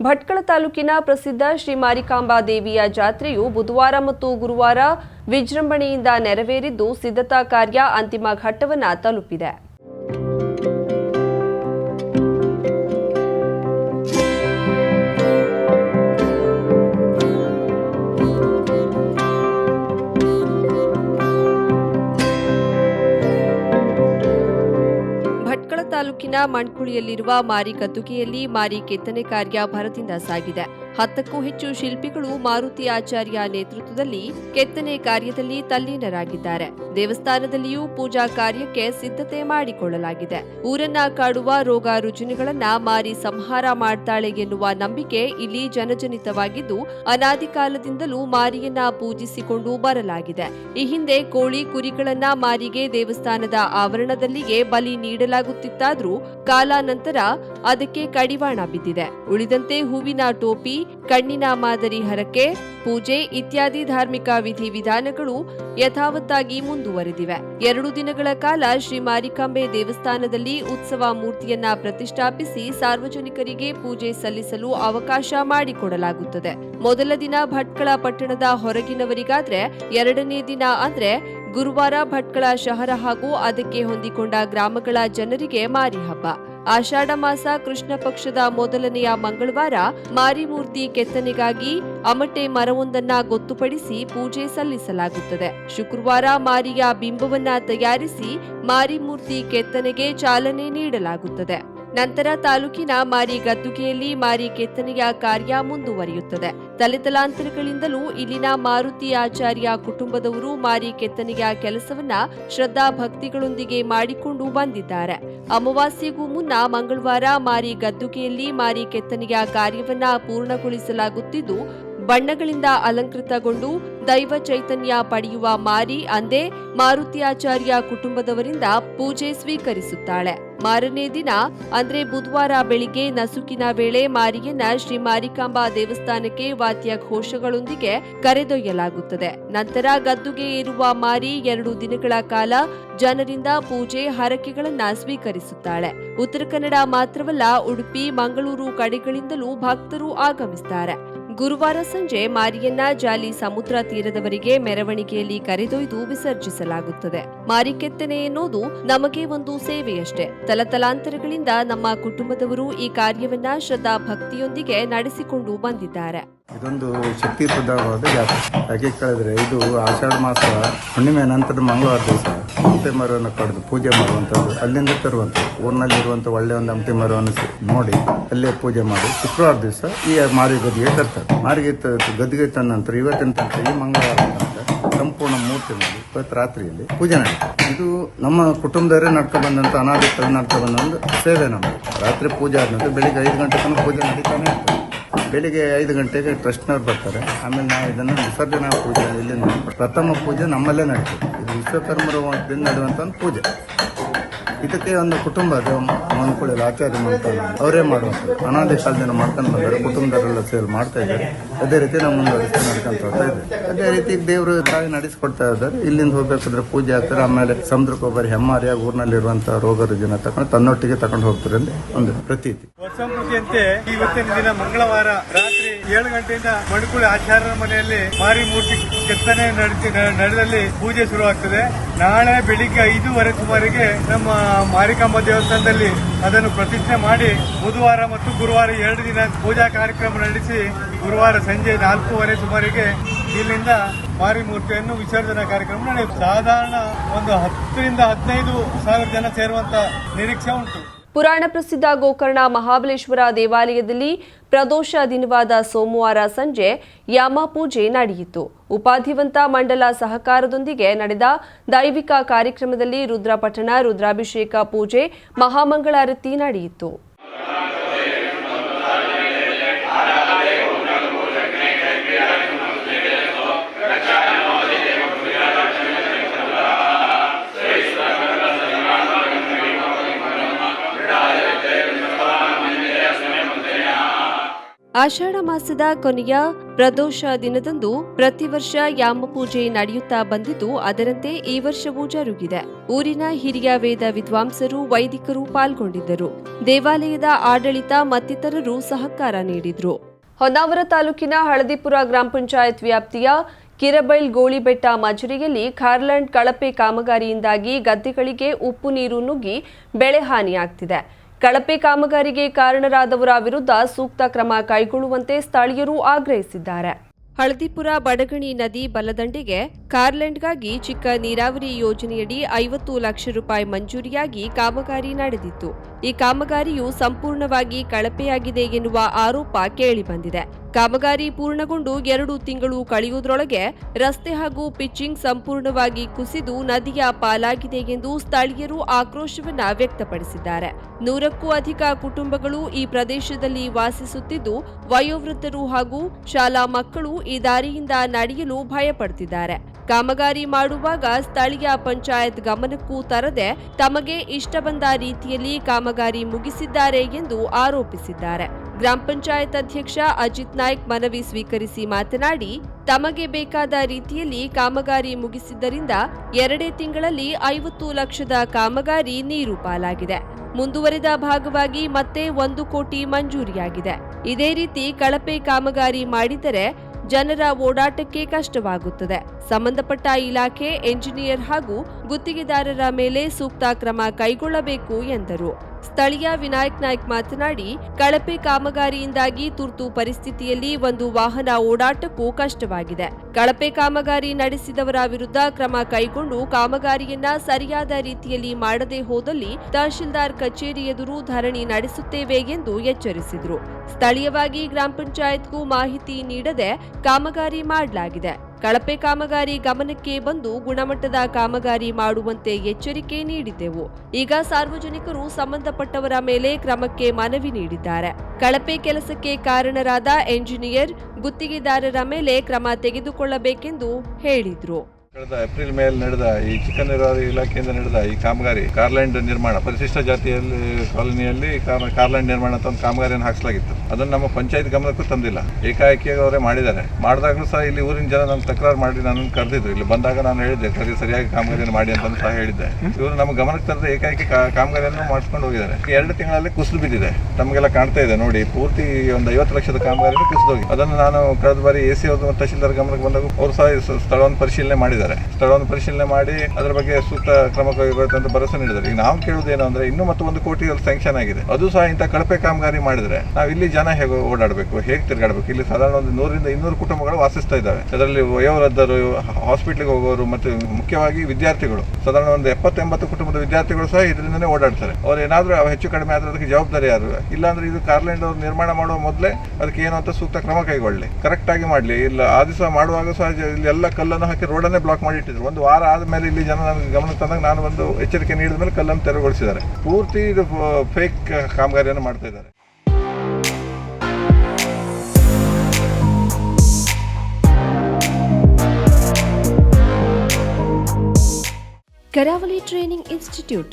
ಭಟ್ಕಳ ತಾಲೂಕಿನ ಪ್ರಸಿದ್ಧ ಶ್ರೀ ಮಾರಿಕಾಂಬಾ ದೇವಿಯ ಜಾತ್ರೆಯು ಬುಧವಾರ ಮತ್ತು ಗುರುವಾರ ವಿಜೃಂಭಣೆಯಿಂದ ನೆರವೇರಿದ್ದು ಸಿದ್ಧತಾ ಕಾರ್ಯ ಅಂತಿಮ ಘಟ್ಟವನ್ನು ತಲುಪಿದೆ. ತಾಲೂಕಿನ ಮಣ್ಕುಳಿಯಲ್ಲಿರುವ ಮಾರಿ ಗದ್ದುಗೆಯಲ್ಲಿ ಮಾರಿ ಕೆತ್ತನೆ ಕಾರ್ಯ ಭರದಿಂದ ಸಾಗಿದೆ. ಹತ್ತಕ್ಕೂ ಹೆಚ್ಚು ಶಿಲ್ಪಿಗಳು ಮಾರುತಿ ಆಚಾರ್ಯ ನೇತೃತ್ವದಲ್ಲಿ ಕೆತ್ತನೆ ಕಾರ್ಯದಲ್ಲಿ ತಲ್ಲೀನರಾಗಿದ್ದಾರೆ. ದೇವಸ್ಥಾನದಲ್ಲಿಯೂ ಪೂಜಾ ಕಾರ್ಯಕ್ಕೆ ಸಿದ್ಧತೆ ಮಾಡಿಕೊಳ್ಳಲಾಗಿದೆ. ಊರನ್ನ ಕಾಡುವ ರೋಗ ರುಜಿನಗಳನ್ನ ಮಾರಿ ಸಂಹಾರ ಮಾಡ್ತಾಳೆ ಎನ್ನುವ ನಂಬಿಕೆ ಇಲ್ಲಿ ಜನಜನಿತವಾಗಿದ್ದು, ಅನಾದಿ ಕಾಲದಿಂದಲೂ ಮಾರಿಯನ್ನ ಪೂಜಿಸಿಕೊಂಡು ಬರಲಾಗಿದೆ. ಈ ಹಿಂದೆ ಕೋಳಿ ಕುರಿಗಳನ್ನ ಮಾರಿಗೆ ದೇವಸ್ಥಾನದ ಆವರಣದಲ್ಲಿಯೇ ಬಲಿ ನೀಡಲಾಗುತ್ತಿತ್ತಾದ್ರೂ ಕಾಲಾನಂತರ ಅದಕ್ಕೆ ಕಡಿವಾಣ ಬಿದ್ದಿದೆ. ಉಳಿದಂತೆ ಹೂವಿನ ಟೋಪಿ ಕಣ್ಣಿನ ಮಾದರಿ ಹರಕೆ, ಪೂಜೆ ಇತ್ಯಾದಿ ಧಾರ್ಮಿಕ ವಿಧಿವಿಧಾನಗಳು ಯಥಾವತ್ತಾಗಿ ಮುಂದುವರೆದಿವೆ. ಎರಡು ದಿನಗಳ ಕಾಲ ಶ್ರೀ ಮಾರಿಕಾಂಬೆ ದೇವಸ್ಥಾನದಲ್ಲಿ ಉತ್ಸವ ಮೂರ್ತಿಯನ್ನ ಪ್ರತಿಷ್ಠಾಪಿಸಿ ಸಾರ್ವಜನಿಕರಿಗೆ ಪೂಜೆ ಸಲ್ಲಿಸಲು ಅವಕಾಶ ಮಾಡಿಕೊಡಲಾಗುತ್ತದೆ. ಮೊದಲ ದಿನ ಭಟ್ಕಳ ಪಟ್ಟಣದ ಹೊರಗಿನವರಿಗಾದ್ರೆ ಎರಡನೇ ದಿನ ಅಂದ್ರೆ ಗುರುವಾರ ಭಟ್ಕಳ ಶಹರ ಹಾಗೂ ಅದಕ್ಕೆ ಹೊಂದಿಕೊಂಡ ಗ್ರಾಮಗಳ ಜನರಿಗೆ ಮಾರಿ ಹಬ್ಬ. ಆಷಾಢ ಮಾಸ ಕೃಷ್ಣ ಪಕ್ಷದ ಮೊದಲನೆಯ ಮಂಗಳವಾರ ಮಾರಿಮೂರ್ತಿ ಕೆತ್ತನೆಗಾಗಿ ಅಮಟೆ ಮರವೊಂದನ್ನ ಗೊತ್ತುಪಡಿಸಿ ಪೂಜೆ ಸಲ್ಲಿಸಲಾಗುತ್ತದೆ. ಶುಕ್ರವಾರ ಮಾರಿಯ ಬಿಂಬವನ್ನ ತಯಾರಿಸಿ ಮಾರಿಮೂರ್ತಿ ಕೆತ್ತನೆಗೆ ಚಾಲನೆ ನೀಡಲಾಗುತ್ತದೆ. ನಂತರ ತಾಲೂಕಿನ ಮಾರಿ ಗದ್ದುಗೆಯಲ್ಲಿ ಮಾರಿ ಕೆತ್ತನೆಯ ಕಾರ್ಯ ಮುಂದುವರಿಯುತ್ತದೆ. ತಲೆತಲಾಂತರಗಳಿಂದಲೂ ಇಲ್ಲಿನ ಮಾರುತಿ ಆಚಾರ್ಯ ಕುಟುಂಬದವರು ಮಾರಿ ಕೆತ್ತನೆಯ ಕೆಲಸವನ್ನ ಶ್ರದ್ಧಾ ಭಕ್ತಿಗಳೊಂದಿಗೆ ಮಾಡಿಕೊಂಡು ಬಂದಿದ್ದಾರೆ. ಅಮಾವಾಸ್ಯೆಗೂ ಮುನ್ನ ಮಂಗಳವಾರ ಮಾರಿ ಗದ್ದುಗೆಯಲ್ಲಿ ಮಾರಿ ಕೆತ್ತನೆಯ ಕಾರ್ಯವನ್ನ ಪೂರ್ಣಗೊಳಿಸಲಾಗುತ್ತಿದ್ದು, ಬಣ್ಣಗಳಿಂದ ಅಲಂಕೃತಗೊಂಡು ದೈವ ಚೈತನ್ಯ ಪಡೆಯುವ ಮಾರಿ ಅಂದೇ ಮಾರುತಿಯಾಚಾರ್ಯ ಕುಟುಂಬದವರಿಂದ ಪೂಜೆ ಸ್ವೀಕರಿಸುತ್ತಾಳೆ. ಮಾರನೇ ದಿನ, ಅಂದ್ರೆ ಬುಧವಾರ ಬೆಳಿಗ್ಗೆ ನಸುಕಿನ ವೇಳೆ ಮಾರಿಯನ್ನ ಶ್ರೀ ಮಾರಿಕಾಂಬಾ ದೇವಸ್ಥಾನಕ್ಕೆ ವಾದ್ಯ ಘೋಷಗಳೊಂದಿಗೆ ಕರೆದೊಯ್ಯಲಾಗುತ್ತದೆ. ನಂತರ ಗದ್ದುಗೆ ಇರುವ ಮಾರಿ ಎರಡು ದಿನಗಳ ಕಾಲ ಜನರಿಂದ ಪೂಜೆ, ಹರಕೆಗಳನ್ನ ಸ್ವೀಕರಿಸುತ್ತಾಳೆ. ಉತ್ತರ ಕನ್ನಡ ಮಾತ್ರವಲ್ಲ, ಉಡುಪಿ, ಮಂಗಳೂರು ಕಡೆಗಳಿಂದಲೂ ಭಕ್ತರು ಆಗಮಿಸುತ್ತಾರೆ ಗುರುವಾರ ಸಂಜೆ ಮಾರಿಯನ್ನ ಜಾಲಿ ಸಮುದ್ರ ತೀರದವರಿಗೆ ಮೆರವಣಿಗೆಯಲ್ಲಿ ಕರೆದೊಯ್ದು ವಿಸರ್ಜಿಸಲಾಗುತ್ತದೆ. ಮಾರಿಕೆತ್ತನೆ ಎನ್ನುವುದು ನಮಗೆ ಒಂದು ಸೇವೆಯಷ್ಟೇ. ತಲತಲಾಂತರಗಳಿಂದ ನಮ್ಮ ಕುಟುಂಬದವರು ಈ ಕಾರ್ಯವನ್ನ ಶ್ರದ್ಧಾ ಭಕ್ತಿಯೊಂದಿಗೆ ನಡೆಸಿಕೊಂಡು ಬಂದಿದ್ದಾರೆ. ಇದೊಂದು ಶಕ್ತಿಪ್ರದವಾದ ಜಾತ್ರೆ. ಯಾಕೆ ಕಳೆದ್ರೆ ಇದು ಆಷಾಢ ಮಾಸ ಹುಣ್ಣಿಮೆ ನಂತರದ ಮಂಗಳವಾರ ದಿವಸ. ಹಂಪೆ ಮರವನ್ನು ಕಡಿದು ಪೂಜೆ ಮಾಡುವಂಥದ್ದು ಅಲ್ಲಿಂದ ತರುವಂಥದ್ದು. ಊರಿನಲ್ಲಿರುವಂಥ ಒಳ್ಳೆ ಒಂದು ಹಂಪೆ ಮರವನ್ನು ನೋಡಿ ಅಲ್ಲೇ ಪೂಜೆ ಮಾಡಿ ಶುಕ್ರವಾರ ದಿವಸ ಈ ಮಾರಿ ಗದ್ದಿಗೆ ತರ್ತಾರೆ. ಮಾರಿಗೆ ಗದ್ದಿಗೆ ತಂದ ನಂತರ ಇವತ್ತಿನ ತನಕ ಈ ಮಂಗಳವಾರ ಸಂಪೂರ್ಣ ಮೂರ್ತಿ ಮಾಡಿ ಇವತ್ತು ರಾತ್ರಿಯಲ್ಲಿ ಪೂಜೆ ನಡೀತಾರೆ ಇದು ನಮ್ಮ ಕುಟುಂಬದವರೇ ನಡ್ಕೊ ಬಂದಂಥ ಅನಾದಿ ಕಾಲ ನಡ್ಕೊ ಬಂದ ಒಂದು ಸೇವೆ ನಮ್ಮದು ರಾತ್ರಿ ಪೂಜೆ ಆದ ನಂತರ ಬೆಳಿಗ್ಗೆ ಐದು ಗಂಟೆ ತನಕ ಪೂಜೆ ನಡೀತಾನೆ ಬೆಳಿಗ್ಗೆ ಐದು ಗಂಟೆಗೆ ಟ್ರಸ್ಟ್ನವ್ರು ಬರ್ತಾರೆ. ಆಮೇಲೆ ನಾವು ಇದನ್ನು ವಿಸರ್ಜನಾ ಪೂಜೆ ಇಲ್ಲಿ ಪ್ರಥಮ ಪೂಜೆ ನಮ್ಮಲ್ಲೇ ನಡೀತದೆ. ಇದು ವಿಶ್ವಕರ್ಮರ ದಿನ ನಡೆಯುವಂಥ ಒಂದು ಪೂಜೆ. ಇದಕ್ಕೆ ಒಂದು ಕುಟುಂಬ, ಅದು ಮನ್ಕೊಳ್ಳಿ ಆಚಾರ್ಯ ಮಾಡ್ತಾರೆ ಅವರೇ ಮಾಡುವಂಥದ್ದು. ಅನಾದಿ ಕಾಲದಿಂದ ಮಾಡ್ಕೊಂಡು ಬಂದರೆ ಕುಟುಂಬದವರೆಲ್ಲ ಸೇರಿ ಮಾಡ್ತಾ ಇದ್ದಾರೆ. ಅದೇ ರೀತಿ ನಾವು ಮುಂದುವರಿಸಿ ನಡ್ಕೊಂತ ಹೋಗ್ತಾ ಇದ್ದೀವಿ. ಅದೇ ರೀತಿ ದೇವರು ತಾಯಿ ನಡೆಸ್ಕೊಡ್ತಾ ಇದ್ದಾರೆ. ಇಲ್ಲಿಂದ ಹೋಗ್ಬೇಕಾದ್ರೆ ಪೂಜೆ ಆಗ್ತಾರೆ ಆಮೇಲೆ ಸಮುದ್ರಕ್ಕೆ ಹೆಮ್ಮಾರಿಯ ಹೆಮ್ಮಾರಿಯಾಗಿ ಊರಿನಲ್ಲಿರುವಂತಹ ರೋಗ ರುಜಿನ ತಕೊಂಡು ತನ್ನೊಟ್ಟಿಗೆ ತಕೊಂಡು ಹೋಗ್ತಾರೆ ಒಂದು ಪ್ರತೀತಿ. ಇವತ್ತಿನ ದಿನ ಮಂಗಳವಾರ ಏಳು ಗಂಟೆಯಿಂದ ಮಣಕುಳಿ ಆಚಾರ್ಯರ ಮನೆಯಲ್ಲಿ ಮಾರಿ ಮೂರ್ತಿ ಕೆತ್ತನೆ ನಡೆಸಿ ನಡೆದಲ್ಲಿ ಪೂಜೆ ಶುರುವಾಗ್ತದೆ. ನಾಳೆ ಬೆಳಿಗ್ಗೆ ಐದೂವರೆ ಸುಮಾರಿಗೆ ನಮ್ಮ ಮಾರಿಕಾಂಬ ದೇವಸ್ಥಾನದಲ್ಲಿ ಅದನ್ನು ಪ್ರತಿಷ್ಠೆ ಮಾಡಿ ಬುಧವಾರ ಮತ್ತು ಗುರುವಾರ ಎರಡು ದಿನ ಪೂಜಾ ಕಾರ್ಯಕ್ರಮ ನಡೆಸಿ ಗುರುವಾರ ಸಂಜೆ ನಾಲ್ಕೂವರೆ ಸುಮಾರಿಗೆ ಇಲ್ಲಿಂದ ಮಾರಿ ಮೂರ್ತಿಯನ್ನು ವಿಸರ್ಜನಾ ಕಾರ್ಯಕ್ರಮ ನಡೆಯುತ್ತೆ. ಸಾಧಾರಣ ಒಂದು ಹತ್ತರಿಂದ ಹದಿನೈದು ಸಾವಿರ ಜನ ಸೇರುವಂತ ನಿರೀಕ್ಷೆ ಉಂಟು. ಪುರಾಣ ಪ್ರಸಿದ್ಧ ಗೋಕರ್ಣ ಮಹಾಬಲೇಶ್ವರ ದೇವಾಲಯದಲ್ಲಿ ಪ್ರದೋಷ ದಿನವಾದ ಸೋಮವಾರ ಸಂಜೆ ಯಾಮ ಪೂಜೆ ನಡೆಯಿತು. ಉಪಾಧಿವಂತ ಮಂಡಲ ಸಹಕಾರದೊಂದಿಗೆ ನಡೆದ ದೈವಿಕ ಕಾರ್ಯಕ್ರಮದಲ್ಲಿ ರುದ್ರಪಠಣ, ರುದ್ರಾಭಿಷೇಕ ಪೂಜೆ, ಮಹಾಮಂಗಳಾರತಿ ನಡೆಯಿತು. ಆಷಾಢ ಮಾಸದ ಕೊನೆಯ ಪ್ರದೋಷ ದಿನದಂದು ಪ್ರತಿ ವರ್ಷ ಯಾಮ ಪೂಜೆ ನಡೆಯುತ್ತಾ ಬಂದಿದ್ದು, ಅದರಂತೆ ಈ ವರ್ಷವೂ ಜರುಗಿದೆ. ಊರಿನ ಹಿರಿಯ ವೇದ ವಿದ್ವಾಂಸರು, ವೈದಿಕರು ಪಾಲ್ಗೊಂಡಿದ್ದರು. ದೇವಾಲಯದ ಆಡಳಿತ ಮತ್ತಿತರರು ಸಹಕಾರ ನೀಡಿದ್ರು. ಹೊನ್ನಾವರ ತಾಲೂಕಿನ ಹಳದಿಪುರ ಗ್ರಾಮ ಪಂಚಾಯತ್ ವ್ಯಾಪ್ತಿಯ ಕಿರಬೈಲ್ ಗೋಳಿಬೆಟ್ಟ ಮಜುರಿಯಲ್ಲಿ ಖಾರ್ಲ್ಯಾಂಡ್ ಕಳಪೆ ಕಾಮಗಾರಿಯಿಂದಾಗಿ ಗದ್ದೆಗಳಿಗೆ ಉಪ್ಪು ನೀರು ನುಗ್ಗಿ ಬೆಳೆ ಹಾನಿಯಾಗ್ತಿದೆ. ಕಳಪೆ ಕಾಮಗಾರಿಗೆ ಕಾರಣರಾದವರ ವಿರುದ್ಧ ಸೂಕ್ತ ಕ್ರಮ ಕೈಗೊಳ್ಳುವಂತೆ ಸ್ಥಳೀಯರು ಆಗ್ರಹಿಸಿದ್ದಾರೆ. ಹಳದಿಪುರ ಬಡಗಣಿ ನದಿ ಬಲದಂಡೆಗೆ ಕಾರ್ಲೆಂಡ್ಗಾಗಿ ಚಿಕ್ಕ ನೀರಾವರಿ ಯೋಜನೆಯಡಿ ಐವತ್ತು ಲಕ್ಷ ರೂಪಾಯಿ ಮಂಜೂರಿಯಾಗಿ ಕಾಮಗಾರಿ ನಡೆದಿತ್ತು. ಈ ಕಾಮಗಾರಿಯು ಸಂಪೂರ್ಣವಾಗಿ ಕಳಪೆಯಾಗಿದೆ ಎನ್ನುವ ಆರೋಪ ಕೇಳಿಬಂದಿದೆ. ಕಾಮಗಾರಿ ಪೂರ್ಣಗೊಂಡು ಎರಡು ತಿಂಗಳು ಕಳೆಯುವುದರೊಳಗೆ ರಸ್ತೆ ಹಾಗೂ ಪಿಚ್ಚಿಂಗ್ ಸಂಪೂರ್ಣವಾಗಿ ಕುಸಿದು ನದಿಯ ಪಾಲಾಗಿದೆ ಎಂದು ಸ್ಥಳೀಯರು ಆಕ್ರೋಶವನ್ನ ವ್ಯಕ್ತಪಡಿಸಿದ್ದಾರೆ. ನೂರಕ್ಕೂ ಅಧಿಕ ಕುಟುಂಬಗಳು ಈ ಪ್ರದೇಶದಲ್ಲಿ ವಾಸಿಸುತ್ತಿದ್ದು, ವಯೋವೃದ್ಧರು ಹಾಗೂ ಶಾಲಾ ಮಕ್ಕಳು ಈ ದಾರಿಯಿಂದ ನಡೆಯಲು ಭಯಪಡುತ್ತಿದ್ದಾರೆ ಕಾಮಗಾರಿ ಮಾಡುವಾಗ ಸ್ಥಳೀಯ ಪಂಚಾಯತ್ ಗಮನಕ್ಕೂ ತರದೆ ತಮಗೆ ಇಷ್ಟ ಬಂದ ರೀತಿಯಲ್ಲಿ ಕಾಮಗಾರಿ ಮುಗಿಸಿದ್ದಾರೆ ಎಂದು ಆರೋಪಿಸಿದ್ದಾರೆ. ಗ್ರಾಮ ಪಂಚಾಯತ್ ಅಧ್ಯಕ್ಷ ಅಜಿತ್ ನಾಯ್ಕ್ ಮನವಿ ಸ್ವೀಕರಿಸಿ ಮಾತನಾಡಿ, ತಮಗೆ ಬೇಕಾದ ರೀತಿಯಲ್ಲಿ ಕಾಮಗಾರಿ ಮುಗಿಸಿದ್ದರಿಂದ ಎರಡೇ ತಿಂಗಳಲ್ಲಿ ಐವತ್ತು ಲಕ್ಷದ ಕಾಮಗಾರಿ ನೀರು ಪಾಲಾಗಿದೆ. ಮುಂದುವರೆದ ಭಾಗವಾಗಿ ಮತ್ತೆ ಒಂದು ಕೋಟಿ ಮಂಜೂರಿಯಾಗಿದೆ. ಇದೇ ರೀತಿ ಕಳಪೆ ಕಾಮಗಾರಿ ಮಾಡಿದರೆ ಜನರ ಓಡಾಟಕ್ಕೆ ಕಷ್ಟವಾಗುತ್ತದೆ. ಸಂಬಂಧಪಟ್ಟ ಇಲಾಖೆ ಎಂಜಿನಿಯರ್ ಹಾಗೂ ಗುತ್ತಿಗೆದಾರರ ಮೇಲೆ ಸೂಕ್ತ ಕ್ರಮ ಕೈಗೊಳ್ಳಬೇಕು ಎಂದರು. ಸ್ಥಳೀಯ ವಿನಾಯಕ್ ನಾಯ್ಕ್ ಮಾತನಾಡಿ, ಕಳಪೆ ಕಾಮಗಾರಿಯಿಂದಾಗಿ ತುರ್ತು ಪರಿಸ್ಥಿತಿಯಲ್ಲಿ ಒಂದು ವಾಹನ ಓಡಾಟಕ್ಕೂ ಕಷ್ಟವಾಗಿದೆ. ಕಳಪೆ ಕಾಮಗಾರಿ ನಡೆಸಿದವರ ವಿರುದ್ಧ ಕ್ರಮ ಕೈಗೊಂಡು ಕಾಮಗಾರಿಯನ್ನ ಸರಿಯಾದ ರೀತಿಯಲ್ಲಿ ಮಾಡದೇ ಹೋದಲ್ಲಿ ತಹಶೀಲ್ದಾರ್ ಕಚೇರಿ ಎದುರು ಧರಣಿ ನಡೆಸುತ್ತೇವೆ ಎಂದು ಎಚ್ಚರಿಸಿದರು. ಸ್ಥಳೀಯವಾಗಿ ಗ್ರಾಮ ಪಂಚಾಯತ್ಗೂ ಮಾಹಿತಿ ನೀಡದೆ ಕಾಮಗಾರಿ ಮಾಡಲಾಗಿದೆ. ಕಳಪೆ ಕಾಮಗಾರಿ ಗಮನಕ್ಕೆ ಬಂದು ಗುಣಮಟ್ಟದ ಕಾಮಗಾರಿ ಮಾಡುವಂತೆ ಎಚ್ಚರಿಕೆ ನೀಡಿದ್ದೆವು. ಈಗ ಸಾರ್ವಜನಿಕರು ಸಂಬಂಧಪಟ್ಟವರ ಮೇಲೆ ಕ್ರಮಕ್ಕೆ ಮನವಿ ನೀಡಿದ್ದಾರೆ. ಕಳಪೆ ಕೆಲಸಕ್ಕೆ ಕಾರಣರಾದ ಎಂಜಿನಿಯರ್, ಗುತ್ತಿಗೆದಾರರ ಮೇಲೆ ಕ್ರಮ ತೆಗೆದುಕೊಳ್ಳಬೇಕೆಂದು ಹೇಳಿದ್ರು. ಕಳೆದ ಏಪ್ರಿಲ್ ಮೇಲೆ ನಡೆದ ಈ ಚಿಕ್ಕ ನೀರಾವರಿ ಇಲಾಖೆಯಿಂದ ನಡೆದ ಈ ಕಾಮಗಾರಿ, ಕಾರ್ಲ್ಯಾಂಡ್ ನಿರ್ಮಾಣ, ಪರಿಶಿಷ್ಟ ಜಾತಿಯಲ್ಲಿ ಕಾಲೋನಿಯಲ್ಲಿ ಕಾರ್ಲ್ಯಾಂಡ್ ನಿರ್ಮಾಣ ಅಂತ ಒಂದು ಕಾಮಗಾರಿಯನ್ನು ಹಾಕಿಸಲಾಗಿತ್ತು. ಅದನ್ನು ನಮ್ಮ ಪಂಚಾಯತ್ ಗಮನಕ್ಕೂ ತಂದಿಲ್ಲ. ಏಕಾಏಕಿ ಅವರೇ ಮಾಡಿದ್ದಾರೆ. ಮಾಡಿದಾಗಲೂ ಸಹ ಇಲ್ಲಿ ಊರಿನ ಜನ ನಮ್ಮ ತಕರಾರು ಮಾಡಿ ನಾನು ಕರೆದಿದ್ರು. ಇಲ್ಲಿ ಬಂದಾಗ ನಾನು ಹೇಳಿದ್ದೆ ಸರಿ ಸರಿಯಾಗಿ ಕಾಮಗಾರಿಯನ್ನು ಮಾಡಿ ಅಂತ ಸಹ ಹೇಳಿದ್ದೆ. ಇವರು ನಮ್ಮ ಗಮನಕ್ಕೆ ತಂದ ಏಕಾಏಕಿ ಕಾಮಗಾರಿಯನ್ನು ಮಾಡಿಸ್ಕೊಂಡು ಹೋಗಿದ್ದಾರೆ. ಎರಡು ತಿಂಗಳಲ್ಲಿ ಕುಸಿದು ಬಿದ್ದಿದೆ. ನಮಗೆಲ್ಲ ಕಾಣ್ತಾ ಇದೆ, ನೋಡಿ, ಪೂರ್ತಿ ಒಂದು ಐವತ್ತು ಲಕ್ಷದ ಕಾಮಗಾರಿಯನ್ನು ಕುಸಿದೋಗಿ ಅದನ್ನು ನಾನು ಕಳೆದ ಬಾರಿ ಎ ಸಿ ಅವರು ತಹಶೀಲ್ದಾರ್ ಗಮನಕ್ಕೆ ಬಂದಾಗ ಅವರು ಸಹ ಸ್ಥಳವನ್ನು ಪರಿಶೀಲನೆ ಮಾಡಿದ್ದಾರೆ. ಸ್ಥಳವನ್ನು ಪರಿಶೀಲನೆ ಮಾಡಿ ಅದರ ಬಗ್ಗೆ ಸೂಕ್ತ ಕ್ರಮ ಕೈಗೊಳ್ಳುತ್ತೆ ಅಂತ ಭರವಸೆ ನೀಡಿದ್ದಾರೆ. ಈಗ ನಾವು ಕೇಳುವುದು ಏನು ಅಂದ್ರೆ ಇನ್ನೂ ಮತ್ತು ಒಂದು ಕೋಟಿ ಸ್ಯಾಂಕ್ಷನ್ ಆಗಿದೆ. ಅದು ಸಹ ಇಂಥ ಕಳಪೆ ಕಾಮಗಾರಿ ಮಾಡಿದ್ರೆ ನಾವು ಇಲ್ಲಿ ಜನ ಹೇಗೆ ಓಡಾಡಬೇಕು, ಹೇಗೆ ತಿರುಗಾಡಬೇಕು? ಇಲ್ಲಿ ಸಾಧಾರಣ ಒಂದು ನೂರಿಂದ ಇನ್ನೂರು ಕುಟುಂಬಗಳು ವಾಸಿಸ್ತಾ ಇದ್ದಾವೆ ಅದರಲ್ಲಿ ವಯೋವೃದ್ಧರು ಹಾಸ್ಪಿಟ್ಲಿಗೆ ಹೋಗೋರು ಮತ್ತು ಮುಖ್ಯವಾಗಿ ವಿದ್ಯಾರ್ಥಿಗಳು. ಸಾಧಾರಣ ಒಂದು ಎಪ್ಪತ್ತೆಂಬತ್ತು ಕುಟುಂಬದ ವಿದ್ಯಾರ್ಥಿಗಳು ಸಹ ಇದರಿಂದನೇ ಓಡಾಡ್ತಾರೆ. ಅವ್ರು ಏನಾದರೂ ಹೆಚ್ಚು ಕಡಿಮೆ ಆದ್ರೆ ಅದಕ್ಕೆ ಜವಾಬ್ದಾರಿ ಯಾರು? ಇಲ್ಲಾಂದ್ರೆ ಇದು ಕಾರ್ಲೆಂಡ್ ಅವರು ನಿರ್ಮಾಣ ಮಾಡುವ ಮೊದಲೇ ಅದಕ್ಕೆ ಏನು ಅಂತ ಸೂಕ್ತ ಕ್ರಮ ಕೈಗೊಳ್ಳಿ. ಕರೆಕ್ಟ್ ಆಗಿ ಮಾಡಲಿ. ಇಲ್ಲ ಆ ದಿವಸ ಮಾಡುವಾಗ ಸಹ ಇಲ್ಲಿ ಎಲ್ಲ ಕಲ್ಲನ್ನು ಹಾಕಿ ರೋಡನ್ನೇ ಬ್ಲಾಕ್ ಮಾಡಿ ಇಟ್ಟಿದ್ರು. ಒಂದು ವಾರ ಆದಮೇಲೆ ಇಲ್ಲಿ ಜನ ನನಗೆ ಗಮನ ತಂದಾಗ ನಾನು ಒಂದು ಎಚ್ಚರಿಕೆ ನೀಡಿದ ಮೇಲೆ ಕಲ್ಲನ್ನು ತೆರವುಗೊಳಿಸಿದ್ದಾರೆ. ಪೂರ್ತಿ ಇದು ಫೇಕ್ ಕಾಮಗಾರಿಯನ್ನು ಮಾಡ್ತಾ ಇದ್ದಾರೆ. Karavali training institute